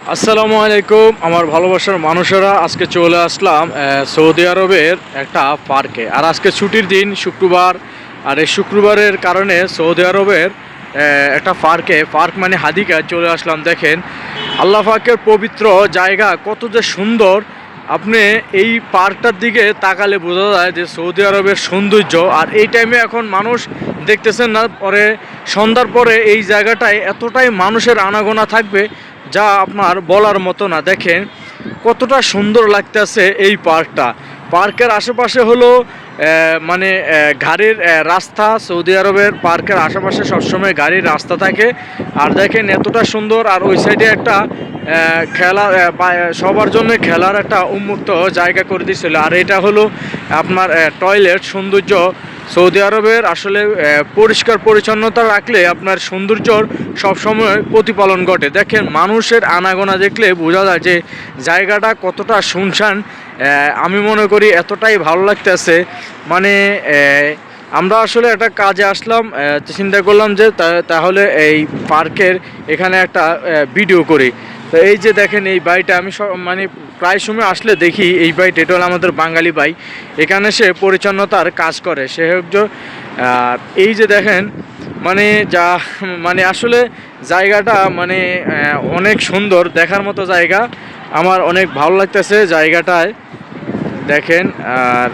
আসসালামু আলাইকুম, আমার ভালোবাসার মানুষেরা, আজকে চলে আসলাম সৌদি আরবের একটা পার্কে। আর আজকে ছুটির দিন, শুক্রবার, আর এই শুক্রবারের কারণে সৌদি আরবের একটা পার্কে, পার্ক মানে হাদিকা চলে আসলাম, দেখেন। আল্লাহ পাকের পবিত্র জায়গা, কত যে সুন্দর। আপনি এই পার্কটার দিকে তাকালে বোঝা যায় যে সৌদি আরবের সৌন্দর্য। আর এই টাইমে এখন মানুষ দেখতেছেন না, পরে সন্ধ্যার পরে এই জায়গাটায় এতটাই মানুষের আনাগোনা থাকবে যা আপনার বলার মতো না। দেখেন কতটা সুন্দর লাগতেছে এই পার্কটা। পার্কের আশেপাশে হলো মানে গাড়ির রাস্তা। সৌদি আরবের পার্কের আশেপাশে সবসময় গাড়ির রাস্তা থাকে। আর দেখেন এতটা সুন্দর, আর ওই সাইডে একটা খেলা সবার জন্য খেলার একটা উন্মুক্ত জায়গা করে দিয়েছিল আর এটা হলো আপনার টয়লেট। সৌন্দর্য সৌদি আরবের আসলে পরিষ্কার পরিচ্ছন্নতা রাখলে আপনার সৌন্দর্যর সবসময় প্রতিপালন ঘটে। দেখেন, মানুষের আনাগোনা দেখলে বোঝা যায় যে জায়গাটা কতটা শুনশান আমি মনে করি এতটাই ভালো লাগতেছে। মানে আমরা আসলে একটা কাজে আসলাম চিন্তা করলাম যে তাহলে এই পার্কের এখানে একটা ভিডিও করি। তো এই যে দেখেন, এই বাড়িটা আমি মানে প্রায় সময় আসলে দেখি, এই বাড়িটা এটা হলো আমাদের বাঙালি বাই। এখানে সে পরিচ্ছন্নতার কাজ করে। সে এই যে দেখেন মানে যা মানে আসলে জায়গাটা মানে অনেক সুন্দর। দেখার মতো জায়গা। আমার অনেক ভালো লাগতেছে জায়গাটায়। দেখেন, আর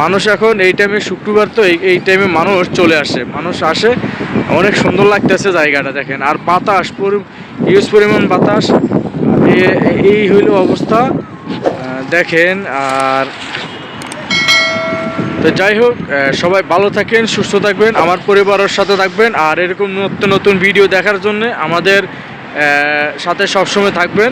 মানুষ এখন এই টাইমে শুক্রবার তো এই টাইমে মানুষ চলে আসে। মানুষ আসে, অনেক সুন্দর লাগতেছে জায়গাটা দেখেন। আর বাতাস ইউজ পরিমাণ বাতাস। এই হইল অবস্থা। দেখেন, আর তো যাই হোক সবাই ভালো থাকেন, সুস্থ থাকবেন, আমার পরিবারের সাথে থাকবেন। আর এরকম নতুন নতুন ভিডিও দেখার জন্য আমাদের সাথে সবসময় থাকবেন।